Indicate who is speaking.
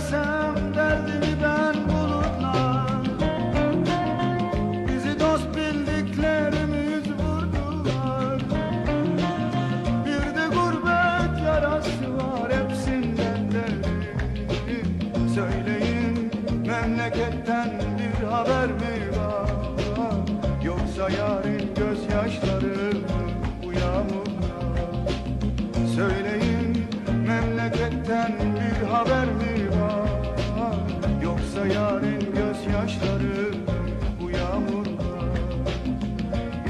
Speaker 1: desem derdimi ben bulutlar Bizi dost bildiklerimiz vurdular. Bir de gurbet yarası var hepsinden derin Söyleyin memleketten bir haber mi var? Yoksa yarın gözyaşları bu yağmurlar Söyleyin